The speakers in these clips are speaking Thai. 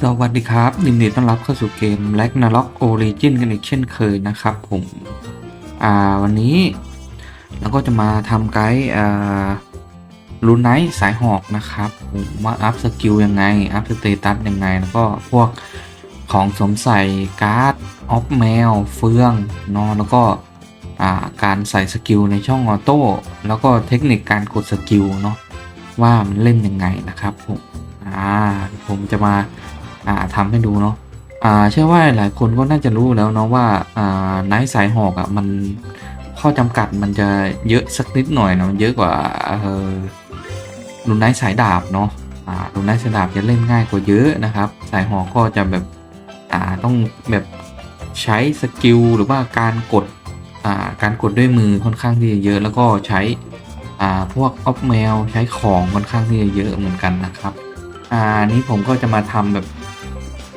สวัสดีครับยินดีต้อนรับเข้าสู่เกม l a g n a r o k Origin กันอีกเช่นเคยนะครับผมอ่าวันนี้เราก็จะมาทำไกด์อ่าลูไนท์สายหอกนะครับผมว่าอัพสกิลยังไง อัพสเตตัสยังไง แล้วก็พวกของสวมใส่การ์ดออฟแมวเฟืองเนอะแล้วก็าการใส่สกิลในช่องออโต้แล้วก็เทคนิคการกดสกิลเนาะว่ามันเล่นยังไงนะครับผมอ่าผมจะมา อ่าทำให้ดูเนาะอ่าเชื่อว่าหลายคนก็น่าจะรู้แล้วเนาะว่าอ่าไนท์สายหอกอะ่ะมันข้อจำกัดมันจะเยอะสักนิดหน่อยเนาะเยอะกว่าเออลุนไนท์สายดาบเนาะอ่าลุนไนท์สายดาบจะเล่นง่ายกว่าเยอะนะครับ สายหอกก็จะแบบอ่าต้องแบบใช้สกิลหรือว่าการกดอ่าการกดด้วยมือค่อนข้างที่จะเยอะ แล้วก็ใช้อ่าพวกออฟแมวใช้ของค่อนข้างที่จะเยอะเหมือนกันนะครับอ่านี้ผมก็จะมาทำแบบ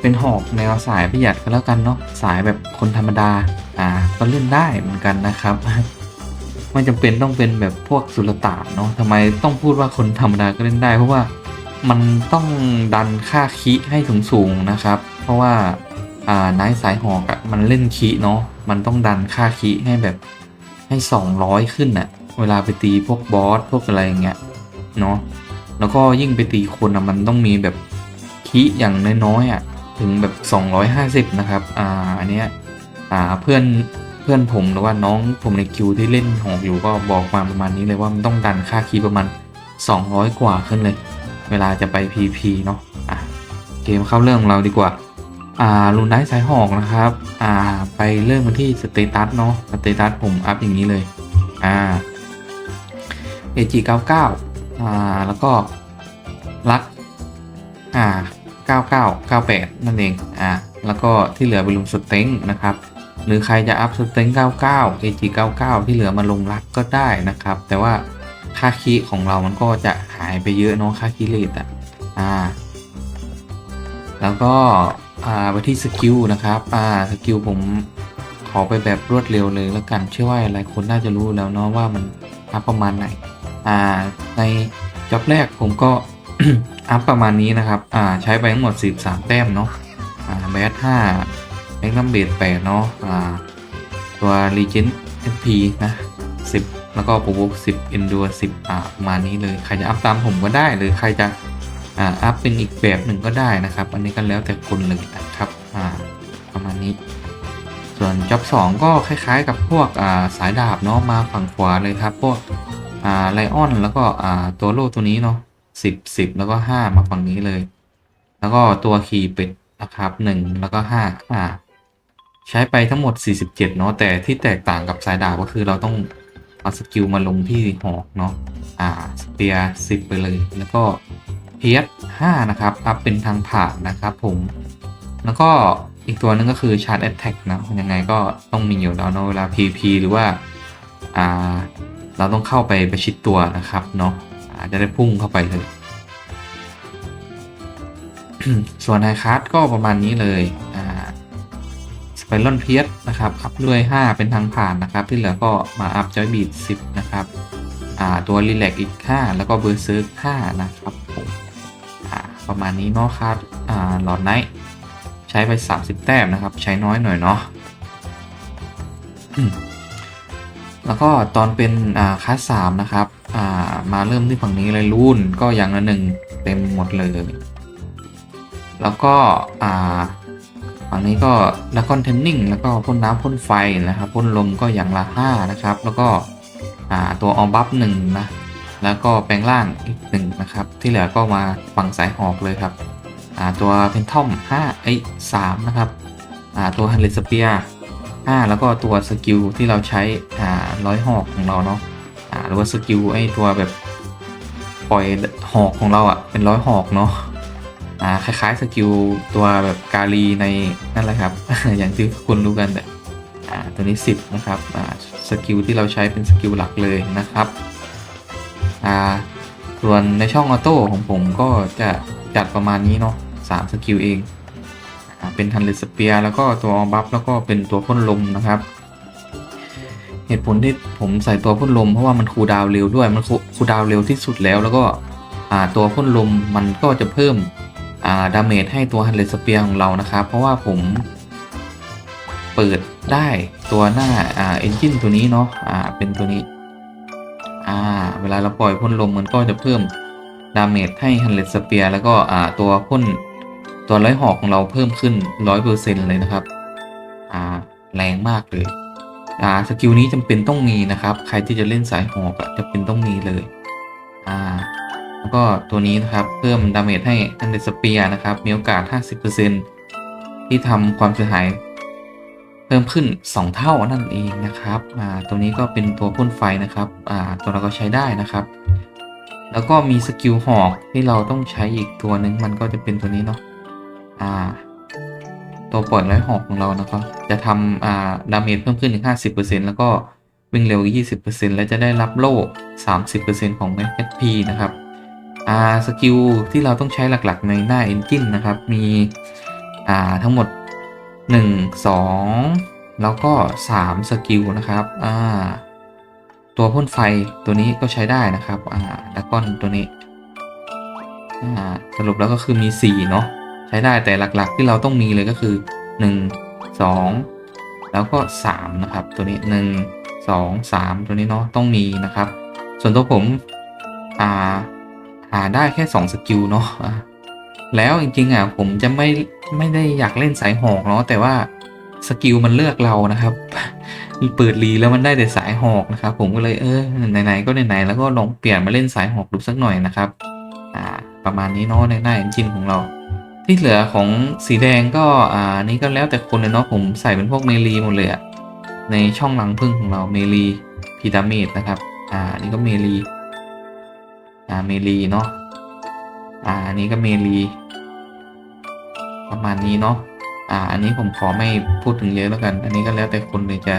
เป็นหอกแนวสายประหยัดก็แล้วกันเนาะสายแบบคนธรรมดาอ่าก็เล่นได้เหมือนกันนะครับไม่จำเป็นต้องเป็นแบบพวกสุลต่านเนาะทำไมต้องพูดว่าคนธรรมดาก็เล่นได้ เพราะว่ามันต้องดันค่าคิให้สูงๆนะครับ เพราะว่าอ่านายสายหอกอะมันเล่นคิเนาะมันต้องดันค่าคิให้แบบให้ 200 ขึ้นอะเวลาไปตีพวกบอสพวกอะไรอย่างเงี้ยเนาะแล้วก็ยิ่งไปตีคนอะมันต้องมีแบบคีอย่างน้อยๆอะ ถึงแบบ 250 นะครับ อ่า อันเนี้ย อ่า เพื่อน เพื่อนผมหรือว่าน้องผมในคิวที่เล่นหอกอยู่ก็บอกมาประมาณนี้เลยว่ามันต้องดันค่าคีประมาณ 200 กว่าขึ้นเลย เวลาจะไป PP เนาะ อะ เกมเข้าเรื่องของเราดีกว่า อ่าลูนได้สายหอกนะครับ อ่า ไปเริ่มกันที่สเตตัสเนาะ สเตตัสผมอัพอย่างนี้เลย อ่า AG99 อ่า แล้วก็รัก อ่า 99 98 นั่นเองอ่าแล้วก็ที่เหลือไปลงสเต็งนะครับหรือใครจะอัพสเต็ง99 AG 99 ที่เหลือมาลงรักก็ได้นะครับ แต่ว่าค่าคีของเรามันก็จะหายไปเยอะเนาะค่าคีเลทอะอ่าแล้วก็อ่าไปที่สกิลนะครับอ่าสกิลผมขอไปแบบรวดเร็วเลยแล้วกันเชื่อว่าหลายคนน่าจะรู้แล้วเนาะว่ามันอัพประมาณไหนอ่าในจ็อบแรกผมก็ อัพประมาณนี้นะครับ อ่า ใช้ไปทั้งหมด 13 แต้มเนาะ อ่าแบท5แม็กนัมเบด8เนาะ อ่า ตัว Legend MP นะ10แล้วก็โปรโวก10 Endure 10อ่าประมาณนี้เลย ใครจะอัพตามผมก็ได้ หรือใครจะอ่าอัพเป็นอีกแบบหนึ่งก็ได้นะครับ อันนี้ก็แล้วแต่คนเลยนะครับ อ่า ประมาณนี้ ส่วนจ็อบ2ก็คล้ายๆ กับพวกอ่าสายดาบเนาะ มาฝั่งขวาเลยครับ พวกอ่าไลออนแล้วก็อ่าตัวโล่ตัวนี้เนาะ สิบสิบแล้วก็ห้ามาฝั่งนี้เลย แล้วก็ตัวขี่เป็ดนะครับหนึ่งแล้วก็ห้าอ่าใช้ไปทั้งหมด 47 เนาะแต่ที่แตกต่างกับสายดาบก็คือเราต้องเอาสกิลมาลงที่หอกเนาะอ่าสเปียร์สิบไปเลย แล้วก็เพียสห้านะครับอัพเป็นทางผ่านนะครับผม แล้วก็อีกตัวนึงก็คือชาร์จแอตแทกนะยังไงก็ต้องมีอยู่แล้วเนาะเวลา PP หรือว่าอ่าเราต้องเข้าไปประชิดตัวนะครับเนาะ อาจจะได้พุ่งเข้าไปเลย ส่วนไฮคัสก็ประมาณนี้เลยอ่าสไปรอนเพียสนะครับ อัพด้วย 5 เป็นทางผ่านนะครับ ที่เหลือก็มาอัพจอยบีด10 นะครับอ่าตัวรีแลกอีก 5 แล้วก็เบอร์เซิร์ก5นะครับผมอ่าประมาณนี้เนาะครับอ่าหลอดไนท์ใช้ไป 30 แต้มนะครับ ใช้น้อยหน่อยเนาะแล้วก็ตอนเป็นคลาสสามนะครับ อ่ามาเริ่มที่ฝั่งนี้เลยรุ่นก็อย่างละหนึ่งเต็มหมดเลย แล้วก็อ่าฝั่งนี้ก็ดักคอนเทนนิ่งแล้วก็พ่นน้ำพ่นไฟนะครับพ่นลมก็อย่างละห้านะครับ แล้วก็อ่าตัวออบัฟหนึ่งนะแล้วก็แปลงร่างอีกหนึ่งนะครับ ที่เหลือก็มาฝั่งสายหอกเลยครับอ่าตัวเพนทอมห้าไอ้สามนะครับอ่าตัวฮันเลสเปีย5แล้วก็ตัวสกิลที่เราใช้อ่าร้อยหอกของเราเนาะ อ่าหรือว่าสกิลไอ้ตัวแบบปล่อยหอกของเราอะ่ะเป็นร้อยหอกเนาะอ่าคล้ายๆสกิลตัวแบบกาลีในนั่นแหละครับ อย่างที่ทุกคนรู้กันแต่อ่าตัวนี้ 10 นะครับอ่าสกิลที่เราใช้เป็นสกิลหลักเลยนะครับอ่าส่วนในช่องออโต้ของผมก็จะจัดประมาณนี้เนาะ3สกิลเองอ่าเป็นทันเลสเปียแล้วก็ตัวออบัฟแล้วก็เป็นตัวพ่นลมนะครับ เหตุผลที่ผมใส่ตัวพ่นลมเพราะว่ามันคูลดาวเร็วด้วยมันคูคูลดาวเร็วที่สุดแล้ว แล้วก็ตัวพ่นลมมันก็จะเพิ่มาดาเมจให้ตัวฮันเลสเปียของเรานะครับ เพราะว่าผมเปิดได้ตัวหน้าอ่าเอนจินตัวนี้เนาะอ่าเป็นตัวนี้อ่าเวลาเราปล่อยพ่นลมมันก็จะเพิ่มดาเมจให้ฮันเลสเปียแล้วก็ตัวพ่นตัวร้อยหอกของเราเพิ่มขึ้นร้อยเปอร์เซ็นเลยนะครับอ่าแรงมากเลย อ่าสกิลนี้จำเป็นต้องมีนะครับ ใครที่จะเล่นสายหอกจะเป็นต้องมีเลยอ่าแล้วก็ตัวนี้นะครับ เพิ่มดาเมจให้อันเดสเปียนะครับ มีโอกาส 50%ที่ทำความเสียหาย เพิ่มขึ้น 2 เท่านั่นเองนะครับอ่าตัวนี้ก็เป็นตัวพ่นไฟนะครับอ่าตัวเราก็ใช้ได้นะครับ แล้วก็มีสกิลหอกที่เราต้องใช้อีกตัวหนึ่งมันก็จะเป็นตัวนี้เนาะอ่า ตัวปล่อยร้หอกของเรานะครับ จะทำอ่าดาเมจเพิ่มขึ้นถึง 50%แล้วก็วิ่งเร็ว 20%และจะได้รับโล่ 30%ของ HP นะครับอ่าสกิลที่เราต้องใช้หลักๆในหน้า Engine นะครับ มีอ่าทั้งหมด 1 2 แล้วก็ 3 สกิลนะครับอ่าตัวพ่นไฟตัวนี้ก็ใช้ได้นะครับอ่าแล้วก็ตัวนี้อ่าสรุปแล้วก็คือมี 4 เนาะ ใช้ได้แต่หลักๆ ที่เราต้องมีเลยก็คือ 1 2 แล้วก็ 3 นะครับ ตัวนี้ 1 2 3 ตัวนี้เนาะต้องมีนะครับ ส่วนตัวผมอ่าหาได้แค่ 2 สกิลเนาะอะแล้วจริงๆอะผมจะไม่ไม่ได้อยากเล่นสายหอกเนาะแต่ว่าสกิลมันเลือกเรานะครับ เปิดรีแล้วมันได้แต่สายหอกนะครับ ผมก็เลยเออไหนๆก็ไหนๆแล้วก็ลองเปลี่ยนมาเล่นสายหอกดูสักหน่อยนะครับ อ่า ประมาณนี้เนาะในหน้าเอนจินของเรา ที่เหลือของสีแดงก็อ่านี่ก็แล้วแต่คนเลยเนาะผมใส่เป็นพวกเมลีหมดเลยอะในช่องหลังพึ่งของเราเมลีพีดาเมจนะครับ อ่านี่ก็เมลีอ่าเมลีเนาะอ่าอันนี้ก็เมลีประมาณนี้เนาะอ่า อันนี้ผมขอไม่พูดถึงเยอะแล้วกัน อันนี้ก็แล้วแต่คนเลยจะ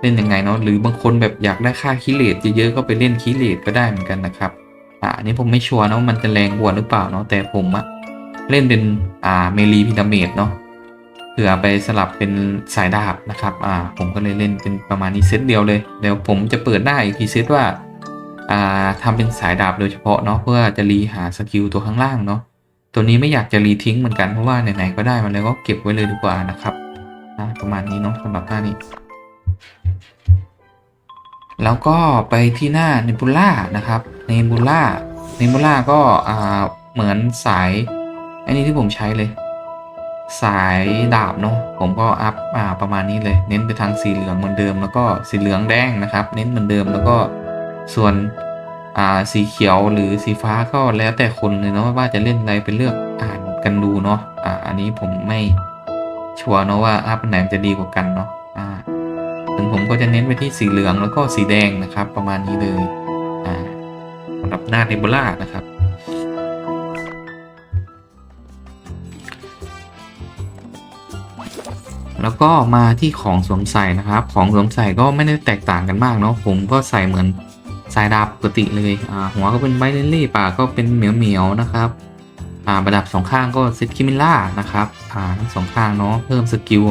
เล่นยังไงเนาะหรือบางคนแบบอยากได้ค่าคิเลตเยอะๆก็ไปเล่นคิเลตก็ได้เหมือนกันนะครับ อ่าอันนี้ผมไม่ชัวร์นะว่ามันจะแรงกว่าหรือเปล่าเนาะแต่ผมอะ เล่นเป็นอ่าเมลีพิดาเมจเนาะเผื่อไปสลับเป็นสายดาบนะครับอ่าผมก็เลยเล่นเป็นประมาณนี้เซตเดียวเลยเดี๋ยวผมจะเปิดหน้าอีกทีเซตว่าอ่าทำเป็นสายดาบโดยเฉพาะเนาะเพื่อจะรีหาสกิลตัวข้างล่างเนาะตัวนี้ไม่อยากจะรีทิ้งเหมือนกันเพราะว่าไหนๆก็ได้มาแล้วก็เก็บไว้เลยดีกว่านะครับนะประมาณนี้เนาะสำหรับหน้านี้ แล้วก็ไปที่หน้าเนบูล่านะครับเนบูล่าเนบูล่าก็อ่าเหมือนสาย อันนี้ที่ผมใช้เลย สายดาบเนาะผมก็อัพอ่าประมาณนี้เลย เน้นไปทางสีเหลืองเหมือนเดิม แล้วก็สีเหลืองแดงนะครับ เน้นเหมือนเดิมแล้วก็ส่วนอ่าสีเขียวหรือสีฟ้าก็แล้วแต่คนเลยเนาะว่าจะเล่นอะไรไปเลือกอ่านกันดูเนาะอ่าอันนี้ผมไม่ชัวร์เนาะว่าอัพไหนมันจะดีกว่ากันเนาะอ่าถึงผมก็จะเน้นไปที่สีเหลืองแล้วก็สีแดงนะครับ ประมาณนี้เลยอ่าสำหรับหน้าเนบูล่านะครับ แล้วก็มาที่ของสวมใส่นะครับ ของสวมใส่ก็ไม่ได้แตกต่างกันมากเนาะผมก็ใส่เหมือนสายดาบปกติเลยอ่าหัวก็เป็นไบเลนลี่ปากก็เป็นเหมียวเหมียวๆนะครับอ่าประดับสองข้างก็เซตคิมิล่านะครับอ่าทั้งสองข้างเนาะเพิ่มสกิล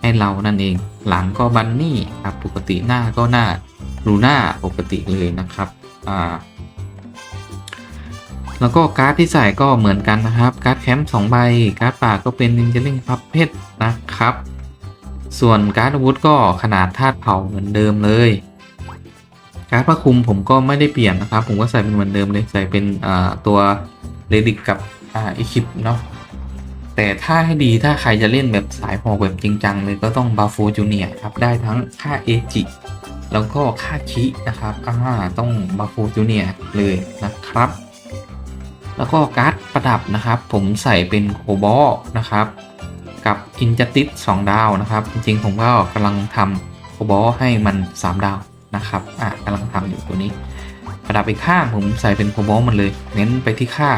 ให้เรานั่นเอง หลังก็บันนี่ครับปกติหน้าก็หน้าลูน่าปกติเลยนะครับอ่าแล้วก็การ์ดที่ใส่ก็เหมือนกันนะครับ การ์ดแคมป์สองใบ การ์ดปากก็เป็นนินจาริงพับเพชรนะครับ ส่วนการ์ดอาวุธก็ขนาดธาตุเผาเหมือนเดิมเลย การ์ดผ้าคลุมผมก็ไม่ได้เปลี่ยนนะครับ ผมก็ใส่เป็นเหมือนเดิมเลยใส่เป็นตัวเรดิกกับอีคิปเนาะแต่ถ้าให้ดีถ้าใครจะเล่นแบบสายหอกแบบจริงจังเลยก็ต้องบาฟูจูเนียครับ ได้ทั้งค่าเอจิแล้วก็ค่าคินะครับอ่าต้องบาฟูจูเนียเลยนะครับ แล้วก็การ์ดประดับนะครับ ผมใส่เป็นโคบอลนะครับ กับอินจัติส2ดาวนะครับ จริงๆ ผมก็กำลังทำโคบอลให้มัน 3 ดาวนะครับอะกำลังทำอยู่ตัวนี้ประดับอีกข้างผมใส่เป็นโคบอลมันเลย เน้นไปที่ค่า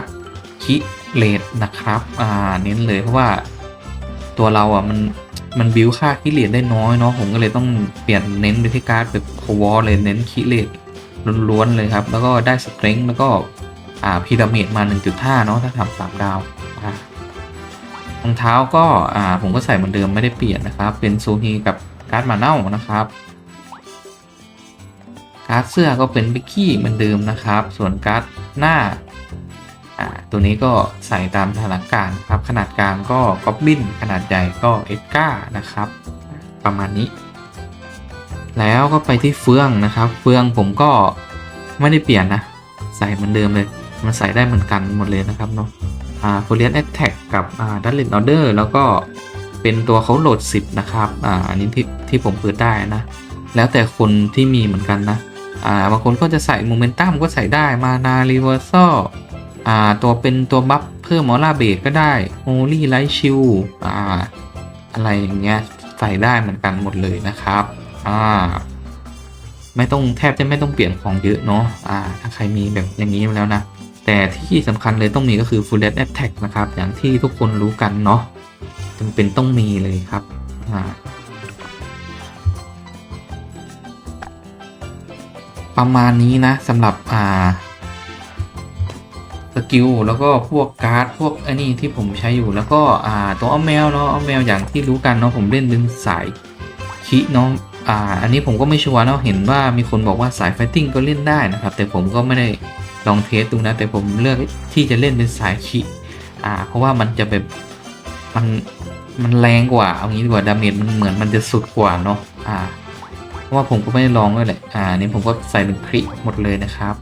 คิเลดนะครับอ่าเน้นเลยเพราะว่าตัวเราอะมันมันบิวค่าคิเลดได้น้อยเนาะผมก็เลยต้องเปลี่ยนเน้นไปที่การ์ดแบบโควอลเลยเน้นคิเลดล้วนๆเลยครับ แล้วก็ได้สเตรน g ์แล้วก็อ่าพีระมิดมา 1.5 เนาะถ้าทำสามดาว รองเท้าก็อ่าผมก็ใส่เหมือนเดิมไม่ได้เปลี่ยนนะครับ เป็นซูฮีกับการ์ดมาเน่านะครับการ์ดเสื้อก็เป็นบิกกี้เหมือนเดิมนะครับ ส่วนการ์ดหน้าอ่าตัวนี้ก็ใส่ตามสถานการณ์ครับ ขนาดกลางก็ก๊อบบินขนาดใหญ่ก็เอ็ดก้านะครับ ประมาณนี้ แล้วก็ไปที่เฟืองนะครับ เฟืองผมก็ไม่ได้เปลี่ยนนะ ใส่เหมือนเดิมเลย มันใส่ได้เหมือนกันหมดเลยนะครับเนาะ อ่า f o r i e r Attack กับอ่า d a l l i n Order แล้วก็เป็นตัวเขาโหลด 10 นะครับ อ่า อันนี้ที่ที่ผมเปิดได้นะ แล้วแต่คนที่มีเหมือนกันนะ อ่า บางคนก็จะใส่โมเมนตัมก็ใส่ได้มานา Reversal อ่า ตัวเป็นตัวบัฟเพิ่มมอล่าเบรกก็ได้ Holy Light Shield อ่า อะไรอย่างเงี้ย ใส่ได้เหมือนกันหมดเลยนะครับ อ่า ไม่ต้องแทบจะไม่ต้องเปลี่ยนของเยอะเนาะ อ่า ถ้าใครมีแบบอย่างนี้มาแล้วนะ แต่ที่สำคัญเลยต้องมีก็คือ Full Red Attack นะครับ อย่างที่ทุกคนรู้กันเนาะจำเป็นต้องมีเลยครับประมาณนี้นะสำหรับอ่าสกิลแล้วก็พวกการ์ดพวกไอ้นี่ที่ผมใช้อยู่แล้วก็อ่าตัวอแมวเนาะอแมวอย่างที่รู้กันเนาะผมเล่นเป็นสายคิเนาะอ่าอันนี้ผมก็ไม่ชัวร์เนาะเห็นว่ามีคนบอกว่าสายไฟติ้งก็เล่นได้นะครับ แต่ผมก็ไม่ได้ ลองเทสดูนะแต่ผมเลือกที่จะเล่นเป็นสายคิอ่า เพราะว่ามันจะแบบมันมันแรงกว่าเอางี้ดีกว่าดาเมจมันเหมือนมันจะสุดกว่าเนาะอ่าเพราะว่าผมก็ไม่ได้ลองด้วยแหละอ่านี่ผมก็ใส่เป็นคลิหมดเลยนะครับ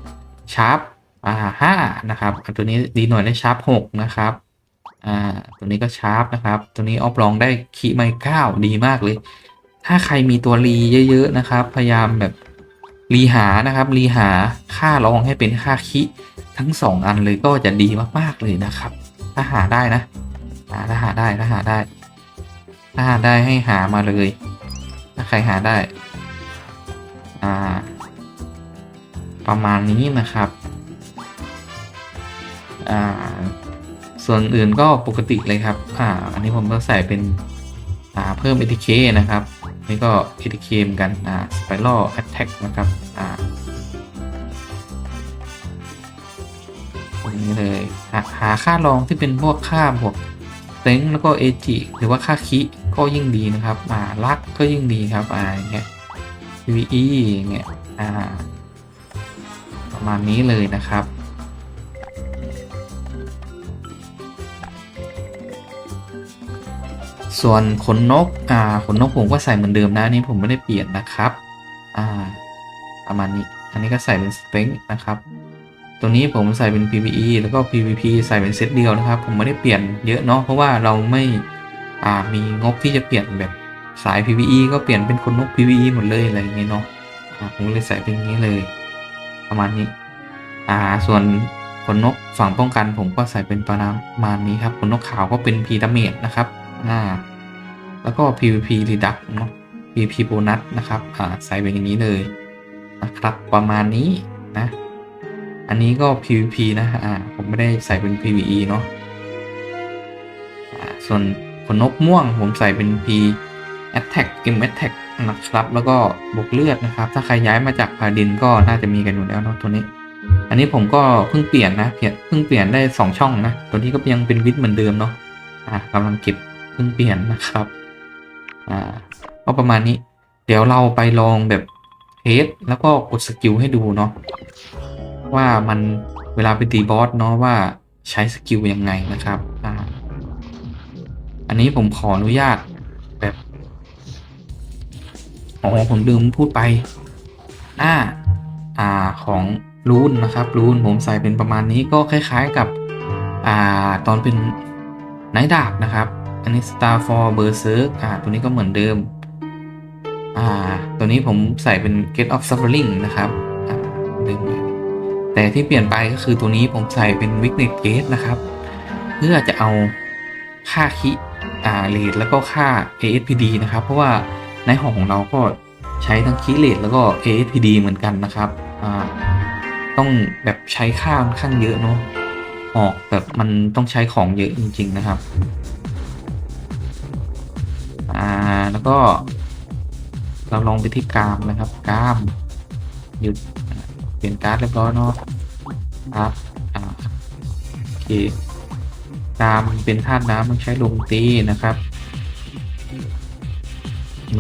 ชาร์ปอ่าห้านะครับตัวนี้ดีหน่อยได้ชาร์ปหกนะครับอ่าตัวนี้ก็ชาร์ปนะครับ ตัวนี้ออฟลองได้คีไมเก้าดีมากเลย ถ้าใครมีตัวรีเยอะ ๆ นะครับ พยายามแบบ รีหานะครับรีหาค่าลองให้เป็นค่าคิทั้งสองอันเลยก็จะดีมากๆเลยนะครับ ถ้าหาได้นะถ้าหาได้ถ้าหาได้ ถ้าหาได้ให้หามาเลย ถ้าใครหาได้ อ่า ประมาณนี้นะครับ อ่า ส่วนอื่นก็ปกติเลยครับ อ่า อันนี้ผมก็ใส่เป็น อ่า เพิ่ม ATK นะครับ นี่ก็ ATK เหมือนกันอ่า Spiral Attack นะครับอ่าตรงนี้เลยหาหาค่ารองที่เป็นพวกค่าบวกเต็งแล้วก็เอจิหรือว่าค่าคิก็ยิ่งดีนะครับอ่าลักก็ยิ่งดีครับอ่าอย่างเงี้ย PVE อย่างเงี้ยอ่าประมาณนี้เลยนะครับ ส่วนขนนกอ่าขนนกผมก็ใส่เหมือนเดิมนะอันนี่ผมไม่ได้เปลี่ยนนะครับอ่าประมาณนี้อันนี้ก็ใส่เป็น strength นะครับตัวนี้ผมใส่เป็น PVE แล้วก็ PVP ใส่เป็นเซตเดียวนะครับ ผมไม่ได้เปลี่ยนเยอะเนาะเพราะว่าเราไม่อ่ามีงบที่จะเปลี่ยนแบบสาย PVE ก็เปลี่ยนเป็นคนนก PVE หมดเลยอะไรอย่างเงี้ยเนาะผมเลยใส่เป็นอย่างนี้เลย ประมาณนี้อ่าส่วนขนนกฝั่งป้องกัน ผมก็ใส่เป็นประมาณนี้ครับขนนกขาวก็เป็น P damage นะครับอ่า แล้วก็ PVP reduct เนาะ PVP bonus นะครับอ่าใส่เป็นอย่างนี้เลยนะครับประมาณนี้นะ อันนี้ก็ PVP นะอ่าผมไม่ได้ใส่เป็น PVE เนาะอ่าส่วนขนนกม่วงผมใส่เป็น P attack m attack นะครับ แล้วก็บวกเลือดนะครับ ถ้าใครย้ายมาจากพาดินก็น่าจะมีกันอยู่แล้วเนาะตัวนี้ อันนี้ผมก็เพิ่งเปลี่ยนนะเพียเพิ่งเปลี่ยนได้ 2 ช่องนะ ตัวนี้ก็ยังเป็นวิทเหมือนเดิมเนาะอ่ากำลังเก็บเพิ่งเปลี่ยนนะครับ อ่าก็ประมาณนี้ เดี๋ยวเราไปลองแบบเทสแล้วก็กดสกิลให้ดูเนาะว่ามันเวลาไปตีบอสเนาะว่าใช้สกิลยังไงนะครับอ่าอันนี้ผมขออนุญาตแบบอ๋อผมลืมพูดไปอ่าอ่าของรูนนะครับรูนผมใส่เป็นประมาณนี้ก็คล้ายๆกับอ่าตอนเป็นไนท์ดาบนะครับ อันนี้ Star for Berserk อ่า ตัวนี้ก็เหมือนเดิม อ่า ตัวนี้ผมใส่เป็น Get of Suffering นะครับอ่าลืมเลยแต่ที่เปลี่ยนไปก็คือตัวนี้ผมใส่เป็น Weakness Gate นะครับ เพื่อจะเอาค่าคิอ่าเลดแล้วก็ค่า ASPD นะครับ เพราะว่าในห้องของเราก็ใช้ทั้งคิเลดแล้วก็ ASPD เหมือนกันนะครับอ่าต้องแบบใช้ค่าค่อนข้างเยอะเนาะออกแบบมันต้องใช้ของเยอะจริง ๆ นะครับ อ่า แล้วก็ เราลองไปที่กรามนะครับกราม หยุดเปลี่ยนการ์ดเรียบร้อยเนาะครับอ่าโอเคกรามเป็นธาตุน้ำต้องใช้ลมตีนะครับ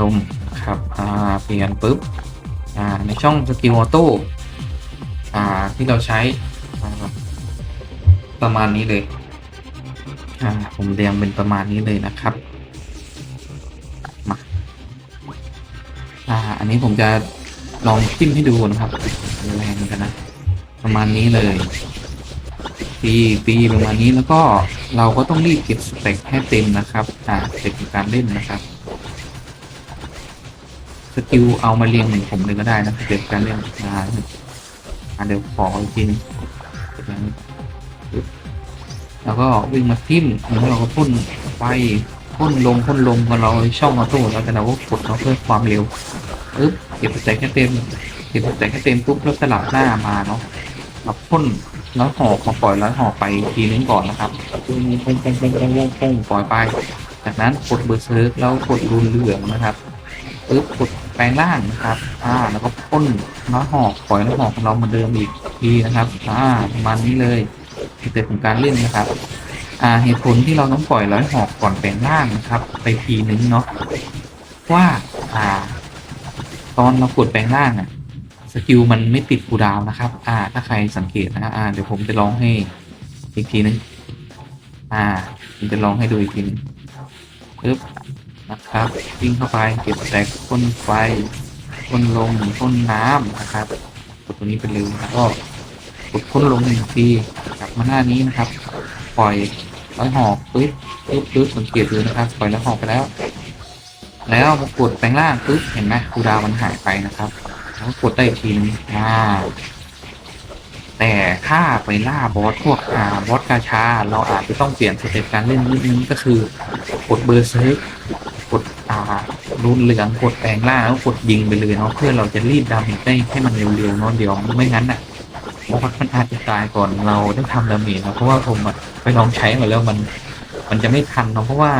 ลมนะครับอ่าเปลี่ยนปุ๊บอ่าในช่องสกิลออโต้อ่าที่เราใช้ประมาณนี้เลย อ่า ผมเรียงเป็นประมาณนี้เลยนะครับ อันนี้ผมจะลองจิ้มให้ดูนะครับแรงนกันนะ ประมาณนี้เลยปีปีประมาณนี้แล้วก็เราก็ต้องรีบเก็บสเต็กให้เต็มนะครับ อ่าสเต็กในการเล่นนะครับสกิลเอามาเรียงหมือนผมเลยก็ได้นะสเต็ปการเล่นอ่าอ่าเดี๋ยวขออีกทีนึงแล้วก็วิ่งมาทิ่มแล้วเราก็พ่นไฟ พ่นลงพ่นลงพอเราช่องมาตู้แล้วแต่เราก็กดเราเพิ่มความเร็วปึ๊บเก็บสเต็กให้เต็มเก็บสเต็กให้เต็มปุ๊บแล้วสลับหน้ามาเนาะมาพ่นแล้วห่อมาปล่อยแล้วห่อไปทีนึงก่อนนะครับพ่นพ่นพ่นพ่นพ่นพ่นปล่อยไป จากนั้นกดเบอร์เซิร์ฟแล้วกดรุนเหลืองนะครับปึ๊บกดแปลงร่างนะครับ อ่า แล้วก็พ่นน้อหอกปล่อยน้อหอกของเราเหมือนเดิมอีกทีนะครับ อ่าประมาณนี้เลยสเต็ปของการเล่นนะครับ อ่าเหตุผลที่เราต้องปล่อยร้อยหอกก่อนแปลงร่างนะครับ ไปทีนึงเนาะว่าอ่า ตอนเรากดแปลงร่างอะสกิลมันไม่ติดคูดาวน์นะครับ อ่า ถ้าใครสังเกตนะฮะอ่า เดี๋ยวผมจะลองให้อีกทีนึงอ่าผมจะลองให้ดูอีกทีนึงปึ๊บนะครับวิ่งเข้าไปเก็บแตกพ่นไฟพ่นลมพ่นน้ำนะครับกดตัวนี้ไปเลยแล้วก็กดพ่นลมหนึ่งทีกลับมาหน้านี้นะครับ ปล่อย ร้อยหอกปึ๊บปึ๊บปึ๊บสังเกตดูนะครับปล่อยร้อยหอกไปแล้ว แล้วมากดแปลงร่างปึ๊บเห็นไหมคูดาวมันหายไปนะครับแล้วกดได้ทีนึงอ่าแต่ถ้าไปล่าบอสพวกอ่าบอสกาชา เราอาจจะต้องเปลี่ยนสเต็ปการเล่นนิดนึงก็คือกดเบอร์เซิร์ฟกดอ่ารุนเหลืองกดแปลงล่างแล้วกดยิงไปเลยเนาะเพื่อเราจะรีบดาเมจได้ให้มันเร็วๆเนาะเดี๋ยวไม่งั้นอะ มันอาจจะตายก่อนเราได้ทำดาเมจนะเพราะว่าผมอะไปลองใช้มาแล้วมัน มันจะไม่ทันเนาะเพราะว่า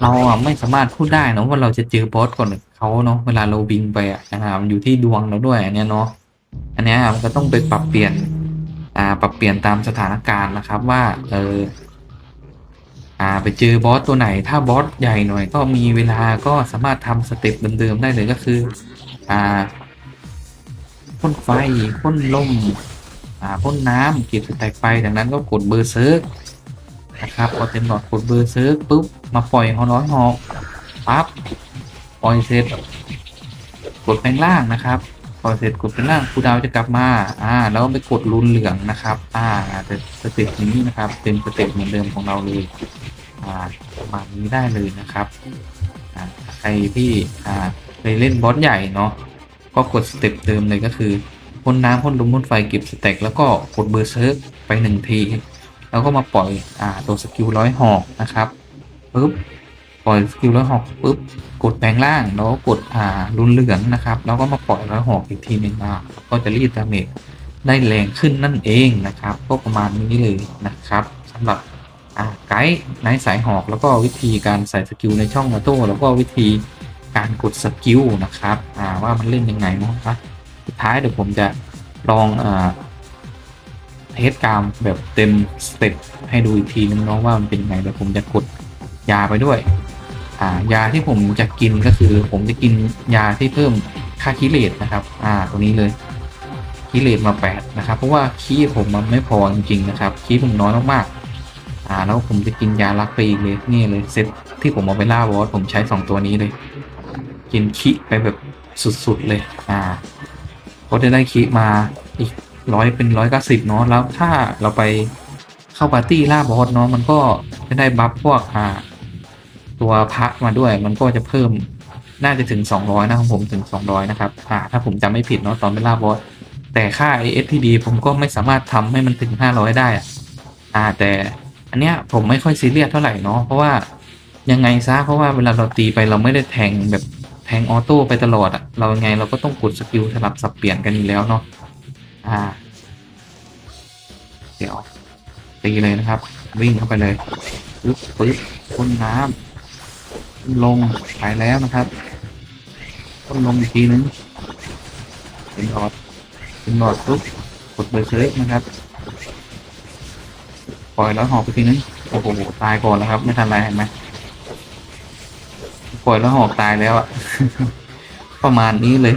เราอะไม่สามารถพูดได้เนาะว่าเราจะเจอบอสก่อนเขาเนาะเวลาเราบิงไปอะนะครับมันอยู่ที่ดวงเราด้วยอันเนี้ยเนาะอันเนี้ยมันก็ต้องไปปรับเปลี่ยน อ่า ปรับเปลี่ยนตามสถานการณ์นะครับว่าเอออ่าไปเจอบอสตัวไหน ถ้าบอสใหญ่หน่อยก็มีเวลาก็สามารถทำสเต็ปเดิมๆได้เลยก็คือ อ่า พ่นไฟพ่นลมอ่าพ่นน้ำเก็บสแตกไปดังนั้นก็กดเบอร์เซิร์กนะครับพอเต็มหลอดกดเบอร์เซิร์กปุ๊บมาปล่อยฮอร้อยหอกปั๊บปล่อยเสร็จกดแปลงล่างนะครับปล่อยเสร็จกดแปลงล่างคูดาวจะกลับมา อ่า แล้วไปกดรุนเหลืองนะครับ อ่าแต่สเต็ปนี้นะครับ เป็นสเต็ปเหมือนเดิมของเราเลย อ่าประมาณนี้ได้เลยนะครับ อ่า ใครที่ อ่าเคยเล่นบอสใหญ่เนาะ ก็กดสเต็ปเดิมเลยก็คือพ่นน้ำพ่นลมพ่นไฟเก็บสเต็กแล้วก็กดเบอร์เซิร์ฟไปหนึ่งทีแล้วก็มาปล่อยอ่าตัวสกิลร้อยหอกนะครับปุ๊บปล่อยสกิลร้อยหอกปุ๊บกดแปลงล่างแล้วก็กดอ่ารุนเหลืองนะครับ แล้วก็มาปล่อยร้อยหอกอีกทีหนึ่งมาก็จะรีดดาเมจได้แรงขึ้นนั่นเองนะครับก็ประมาณนี้เลยนะครับสำหรับอ่าไกด์ในสายหอกแล้วก็วิธีการใส่สกิลในช่องมาโต้แล้วก็วิธี การกดสกิลนะครับว่ามันเล่นยังไงนะครับสุดท้ายเดี๋ยวผมจะลองเทสกรามแบบเต็มสเต็ปให้ดูอีกทีนึงเนาะว่ามันเป็นยังไงเดี๋ยวผมจะกดยาไปด้วยอ่ายาที่ผมจะกินก็คือผมจะกินยาที่เพิ่มค่าคิเลตนะครับอ่าตัวนี้เลยคิเลตมาแปดนะครับ เพราะว่าคีผมมันไม่พอจริง ๆ นะครับคีผมน้อยมากๆอ่าแล้วผมจะกินยาลักไปอีกเลยนี่เลยเซตที่ผมเอาไปล่าบอสผมใช้สองตัวนี้เลย กินคิไปแบบสุดๆเลยอ่าก็จะได้คิมาอีกร้อยเป็นร้อยเก้าสิบเนาะแล้วถ้าเราไปเข้าปาร์ตี้ล่าบอสเนาะมันก็จะได้บัฟพวกอ่าตัวพระมาด้วยมันก็จะเพิ่มน่าจะถึงสองร้อยนะของผมถึงสองร้อยนะครับ อ่า ถ้าผมจำไม่ผิดเนาะตอนไปล่าบอส แต่ค่า ASPD ผมก็ไม่สามารถทำให้มันถึงห้าร้อยได้ อ่า แต่อันเนี้ยผมไม่ค่อยซีเรียสเท่าไหร่เนาะ เพราะว่ายังไงซะ เพราะว่าเวลาเราตีไปเราไม่ได้แทงแบบ แทงออโต้ไปตลอดอะเรายังไงเราก็ต้องกดสกิลสลับสับเปลี่ยนกันอยู่แล้วเนาะอ่า เดี๋ยวตีเลยนะครับ วิ่งเข้าไปเลยปึ๊บปึ๊บพ่นน้ำลงไปแล้วนะครับพ่นลงอีกทีนึงเป็นหลอดเป็นหลอดปุ๊บกดเบอร์เซอร์นะครับปล่อยแล้วหอกไปทีนึงโอ้โหตายก่อนแล้วครับ ไม่ทันไรเห็นไหม ปล่อยแล้วหอกตายแล้วอะ ประมาณนี้เลย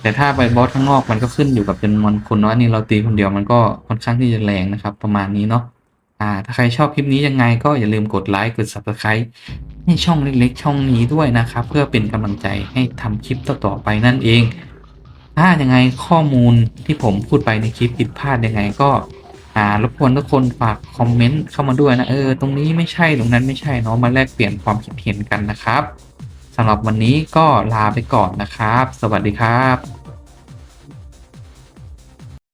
แต่ถ้าไปบอสข้างนอกมันก็ขึ้นอยู่กับจำนวนคนเนาะอันนี่เราตีคนเดียวมันก็ค่อนข้างที่จะแรงนะครับ ประมาณนี้เนาะอ่า ถ้าใครชอบคลิปนี้ยังไงก็อย่าลืมกดไลค์กด subscribe ให้ช่องเล็กๆ ช่องนี้ด้วยนะครับ เพื่อเป็นกำลังใจให้ทำคลิปต่อๆไปนั่นเอง ถ้ายังไงข้อมูลที่ผมพูดไปในคลิปผิดพลาดยังไงก็ อ่ารบกวนทุกคนฝากคอมเมนต์เข้ามาด้วยนะเออตรงนี้ไม่ใช่ตรงนั้นไม่ใช่เนาะมาแลกเปลี่ยนความคิดเห็นกันนะครับสำหรับวันนี้ก็ลาไปก่อนนะครับ สวัสดีครับ